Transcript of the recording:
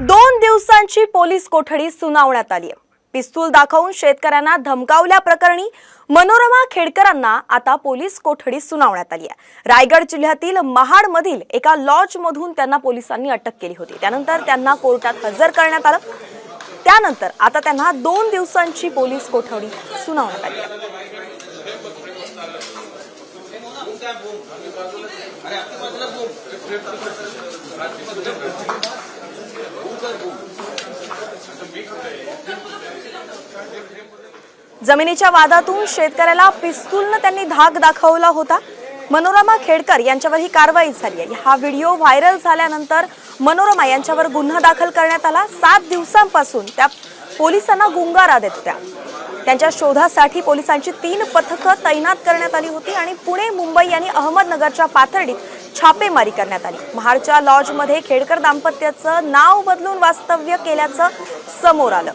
दोन दिवसांची पोलीस कोठडी सुनावण्यात आली पिस्तूल दाखवून शेतकऱ्यांना धमकावल्या प्रकरणी मनोरमा खेडकरांना आता पोलीस कोठडी सुनावण्यात आली आहे. रायगड जिल्ह्यातील महाडमधील एका लॉज मधून त्यांना पोलिसांनी अटक केली होती. त्यानंतर त्यांना कोर्टात हजर करण्यात आलं. त्यानंतर आता त्यांना दोन दिवसांची पोलीस कोठडी सुनावण्यात आली आहे. जमिनीच्या वादातून शेतकऱ्याला पिस्तूलनं त्यांनी धाक दाखवला होता. मनोरमा खेडकर यांच्यावर ही कारवाई झाली आहे. हा व्हिडिओ व्हायरल झाल्यानंतर मनोरमा यांच्यावर गुन्हा दाखल करण्यात आला. सात दिवसांपासून त्या पोलिसांना गुंगारा देत होत्या. त्यांच्या शोधासाठी पोलिसांची तीन पथकं तैनात करण्यात आली होती आणि पुणे मुंबई आणि अहमदनगरच्या पाथर्डीत छापेमारी करण्यात आली. महाडच्या लॉजमध्ये खेडकर दाम्पत्याचं नाव बदलून वास्तव्य केल्याचं समोर आलं.